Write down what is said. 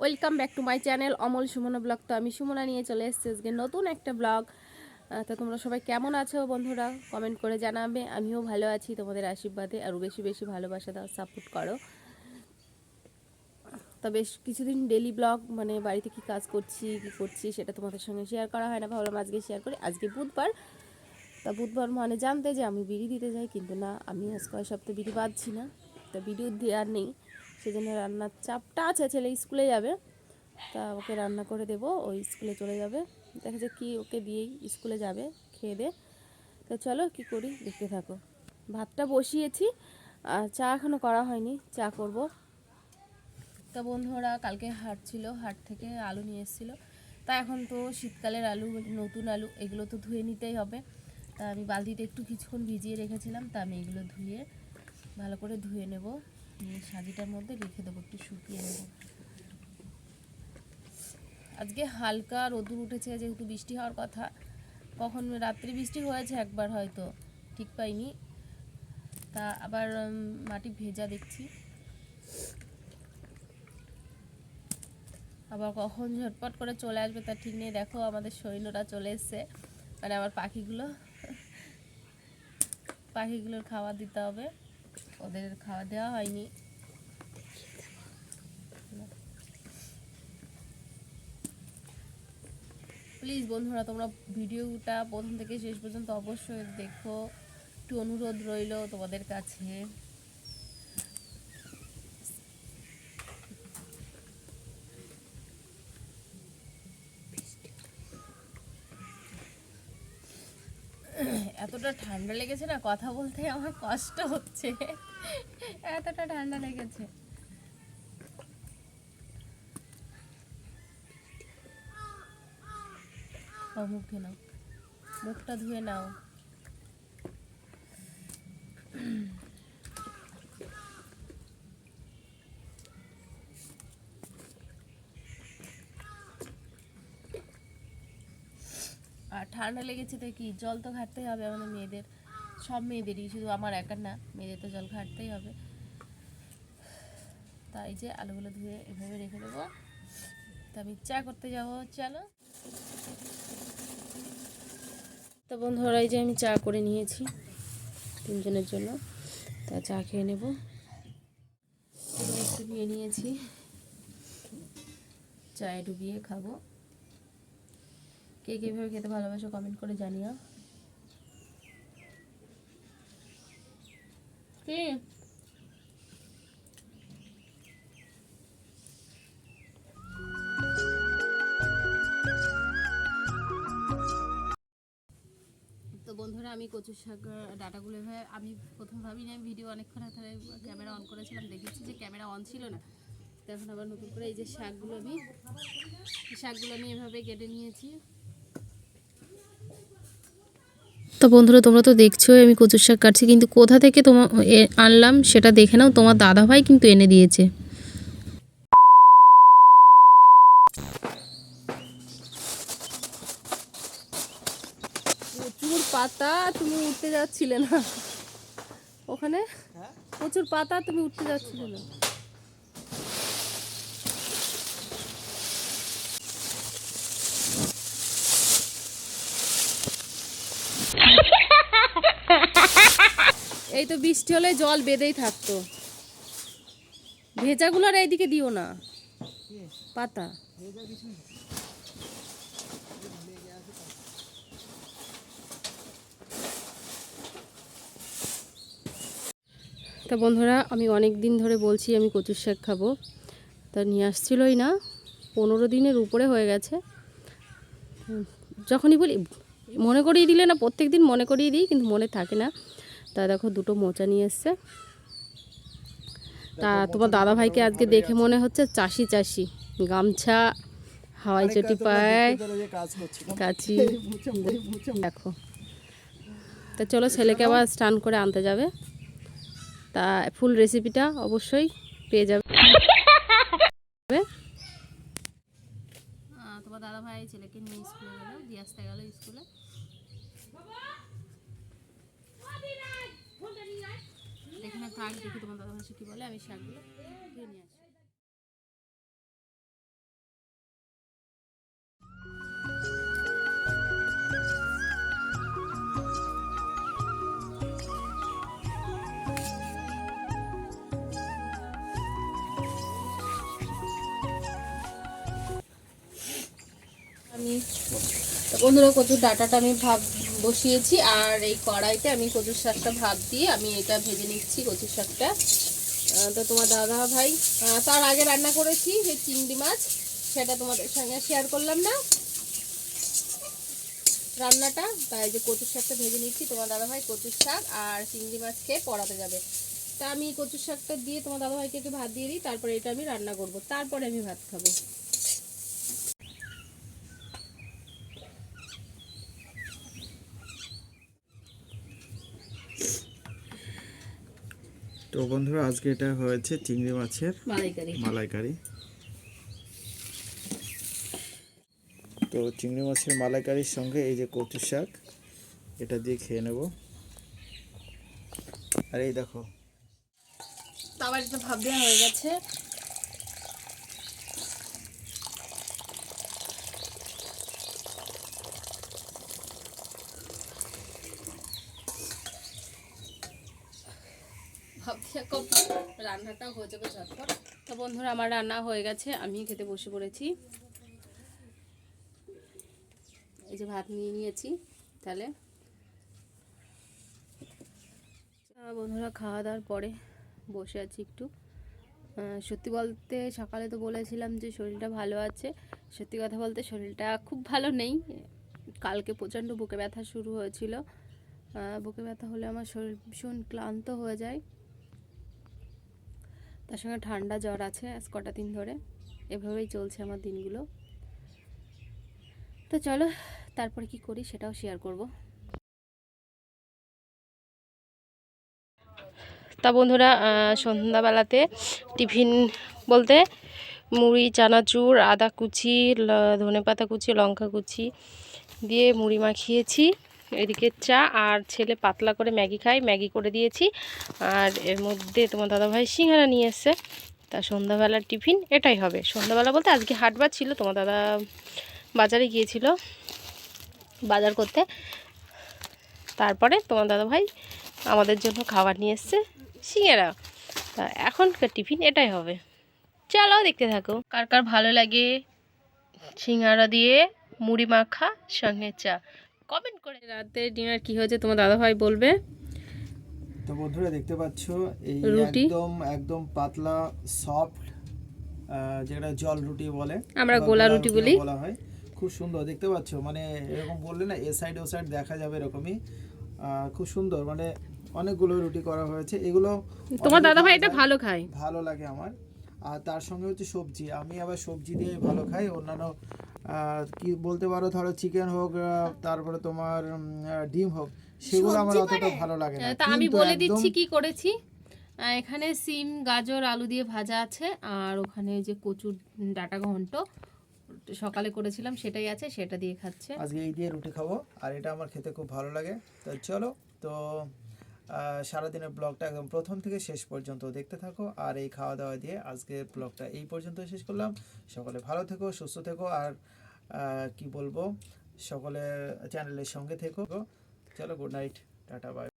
Welcome back to my channel Amal Sumona blog. তো আমি সুমনা নিয়ে চলে এসেছি আজকে নতুন একটা ব্লগ। তো তোমরা সবাই কেমন আছো বন্ধুরা? কমেন্ট করে জানাবে। আমিও ভালো আছি তোমাদের আশীর্বাদে আরও বেশি বেশি ভালোবাসা দাও সাপোর্ট করো। তো বেশ কিছুদিন ডেলি ব্লগ মানে বাড়িতে কি কাজ করছি, কি করছি সেটা তোমাদের সঙ্গে শেয়ার করা হয় না, ভাবলাম আজকে শেয়ার করি। আজকে বুধবার। তা বুধবার মানে জানতে যে আমি বিড়ি দিতে যাই, কিন্তু না, আমি আজ কয় সপ্তাহ বিড়ি বাঁধছি না। তা বিড়িও দেওয়ার নেই। সেজন্য রান্নার চাপটা আছে, ছেলে স্কুলে যাবে। তা ওকে রান্না করে দেব ওই স্কুলে চলে যাবে। দেখা যাক কি ওকে দিয়েই স্কুলে যাবে, খেয়ে দে। তো চলো কি করি, দেখতে থাকো। ভাতটা বসিয়েছি, আর চা এখনও করা হয়নি, চা করব। তা বন্ধুরা, কালকে হাট ছিল, হাট থেকে আলু নিয়ে এসেছিল। তা এখন তো শীতকালের আলু, নতুন আলু, এগুলো তো ধুয়ে নিতেই হবে। তা আমি বালতিতে একটু কিছুক্ষণ ভিজিয়ে রেখেছিলাম, তা আমি এগুলো ধুয়ে ভালো করে ধুয়ে নেব। নিয়ে সাজিটার মধ্যে রেখে দেবো, একটু শুকিয়ে নেব। আজকে হালকা রোদুর উঠেছে, যেহেতু বৃষ্টি হওয়ার কথা। কখন রাত্রে বৃষ্টি হয়েছে একবার হয়তো, ঠিক পাইনি। তা আবার মাটি ভেজা দেখছি। আবার কখন ঝটপট করে চলে আসবে তা ঠিক নেই। দেখো আমাদের সৈন্যরা চলে এসছে। মানে আমার পাখিগুলো, পাখিগুলোর খাবার দিতে হবে। ওদের খাওয়া দেওয়া হয়নি। প্লিজ বন্ধুরা, তোমরা ভিডিওটা প্রথম থেকে শেষ পর্যন্ত অবশ্যই দেখো। একটু অনুরোধ রইল তোমাদের কাছে। এতটা ঠান্ডা লেগেছে না, কথা বলতে আমার কষ্ট হচ্ছে। এতটা ঠান্ডা লেগেছে। মুখটা ধুয়ে নাও। আর ঠান্ডা লেগেছে তো কি, জল তো ঘাটতেই হবে আমাদের মেয়েদের। সব মেয়েদেরই, শুধু আমার একার না, মেয়েদের তো জল ঘাটতেই হবে। তাই যে আলুগুলো ধুয়ে এভাবে রেখে দেবো। তো আমি চা করতে যাব, চলো। তো বন্ধুরা, এই যে আমি চা করে নিয়েছি তিনজনের জন্য। তা চা খেয়ে নেব। একটু নিয়ে নিয়েছি। চায়ে ডুবিয়ে খাব। কে কীভাবে খেতে ভালোবাসো কমেন্ট করে জানিও। কি? তো বন্ধুরা, আমি কচু শাক ডাটাগুলো এভাবে আমি প্রথম ভাবিনি, আমি ভিডিও অনেকক্ষণ ধরে ক্যামেরা অন করেছিলাম, দেখেছি যে ক্যামেরা অন ছিল না। তো এখন আবার নতুন করে এই যে শাকগুলো আমি শাকগুলো আমি এভাবে কেটে নিয়েছি। তো বন্ধুরা তোমরা তো দেখছ আমি কচুর শাক কাটছি কিন্তু কোথা থেকে তোমার এ- আনলাম সেটা দেখে নাও তোমার দাদা ভাই কিন্তু এনে দিয়েছে। প্রচুর পাতা তুমি উঠতে যাচ্ছিলে না। ওখানে? প্রচুর পাতা তুমি উঠতে যাচ্ছিলে না। এই তো বৃষ্টি হলে জল বেঁধেই থাকতো। ভেজাগুলো আর এইদিকে দিও না। পাতা। তা বন্ধুরা, আমি অনেক দিন ধরে বলছি আমি কচুর শাক খাব। তা নিয়ে আসছিলই না। পনেরো দিনের উপরে হয়ে গেছে। যখনই বলি, মনে করিয়ে দিলে না, প্রত্যেক দিন মনে করিয়ে দিই, কিন্তু মনে থাকে না। তা দেখো দুটো মোচা নিয়ে এসছে। তা তোমার দাদা ভাইকে আজকে দেখে মনে হচ্ছে? চাষি চাষি গামছা হাওয়াই চটি পায় কাচি। দেখো। তা চলো ছেলেকে আবার স্নান করে আনতে যাবে। তা ফুল রেসিপিটা অবশ্যই পেয়ে যাবে। তোমার দাদা ভাই ছেলেকে নিয়ে স্কুলে গেল দিয়ে আসতে গেল স্কুলে। এখানে থাক, দেখি তোমার দাদা ভাষা কি বলে, আমি শাকগুলো ধুয়ে নিয়ে আসি। বন্ধুরা কচুর ডাটাটা আমি ভাব বসিয়েছি আর এই কড়াইতে আমি কচুর শাকটা ভাত দিয়ে আমি এটা ভেজে নিচ্ছি, কচুর শাকটা। তো তোমার দাদা ভাই তার আগে রান্না করেছি যে চিংড়ি মাছ, সেটা তোমাদের সঙ্গে শেয়ার করলাম না। রান্নাটা, তাই যে কচুর শাকটা ভেজে নিচ্ছি, তোমার দাদা ভাই কচুর শাক আর চিংড়ি মাছ খেয়ে পড়াতে যাবে। তা আমি কচুর শাকটা দিয়ে তোমার দাদা ভাইকে একটু ভাত দিয়ে দিই, তারপরে এটা আমি রান্না করব, তারপরে আমি ভাত খাব। তো বন্ধুরা আজকে এটা হয়েছে চিংড়ি মাছের মালাইকারি। তো চিংড়ি মাছের মালাইকারির সঙ্গে এই যে কচু শাক এটা দিয়ে খেয়ে নেব। আর এই দেখো। এটা ভাব দেওয়া হয়ে গেছে। Complete, রান্নাটাও হয়ে যাবে তো বন্ধুরা আমার রান্না হয়ে গেছে। আমি খেতে বসে পড়েছি। এই যে ভাত নিয়ে নিয়েছি তাহলে। বন্ধুরা খাওয়া দাওয়ার পরে বসে আছি একটু। সত্যি বলতে সকালে তো বলেছিলাম যে শরীরটা ভালো আছে। সত্যি কথা বলতে শরীরটা খুব ভালো নেই। কালকে প্রচণ্ড বুকে ব্যথা শুরু হয়েছিল। বুকে ব্যথা হলে আমার শরীর ভীষণ ক্লান্ত হয়ে যায়। তার সঙ্গে ঠান্ডা জ্বর আছে, আজ কটা দিন ধরে। এভাবেই চলছে আমার দিনগুলো। তো চলো, তারপরে কি করি সেটাও শেয়ার করব। তা বন্ধুরা সন্ধ্যাবেলাতে টিফিন বলতে মুড়ি, চানাচুর, আদা কুচি ধনে পাতা কুচি, লঙ্কা কুচি দিয়ে মুড়ি মাখিয়েছি। এদিকে চা আর ছেলে পাতলা করে ম্যাগি খায়। ম্যাগি করে দিয়েছি। আর এর মধ্যে তোমার দাদাভাই সিঙ্গারা নিয়ে এসছে। তা সন্ধ্যাবেলার টিফিন, এটাই হবে। সন্ধ্যাবেলা বলতে আজকে হাটবার ছিল, তোমার দাদা বাজারে গিয়েছিল বাজার করতে। তারপরে তোমার দাদাভাই আমাদের জন্য খাবার নিয়ে এসছে, সিঙ্গারা। তা এখনকার টিফিন, এটাই হবে। চলো দেখতে থাকো। কার কার ভালো লাগে সিঙ্গারা দিয়ে মুড়ি মাখা, সঙ্গে চা। কমেন্ট করে রাতের ডিনার কি হয়েছে তোমার দাদাভাই বলবে? তো বন্ধুরা দেখতে পাচ্ছ এই একদম একদম পাতলা সফট যেটা জল রুটি বলে আমরা গোলা রুটি বলি। বলা হয়। খুব সুন্দর দেখতে পাচ্ছ? মানে এরকম বললে না এ সাইড ও সাইড দেখা যাবে এরকমই। খুব সুন্দর মানে অনেকগুলো রুটি করা হয়েছে। এগুলো তোমার দাদাভাই খাওয়া এটা ভালো খায়। ভালো লাগে আমার। আর তার সঙ্গে হচ্ছে সবজি। আমি আবার সবজি দিয়ে ভালো খাই অন্যান্য কি বলতে পারো? ধরো চিকেন হোক তারপরে তোমার ডিম হোক সেগুলো আমার অতটা ভালো লাগে না। তা আমি বলে দিচ্ছি কি করেছি? এখানে সিম গাজর আলু দিয়ে ভাজা আছে আর ওখানে যে কচুর ডাটা ঘন্ট সকালে করেছিলাম সেটাই আছে সেটা দিয়ে খাচ্ছে। আজকে এই দিয়ে রুটি খাব আর এটা আমার খেতে খুব ভালো লাগে। তো চলো তো সারাদিনের ব্লগটা একদম প্রথম থেকে শেষ পর্যন্ত দেখতে থাকো। আর এই খাওয়া দাওয়া দিয়ে আজকের ব্লগটা এই পর্যন্ত শেষ করলাম। সকলে ভালো থেকো, সুস্থ থেকো, আর কি বলব? সকলে চ্যানেলের সঙ্গে থেকো। চলো গুড নাইট টাটা বাই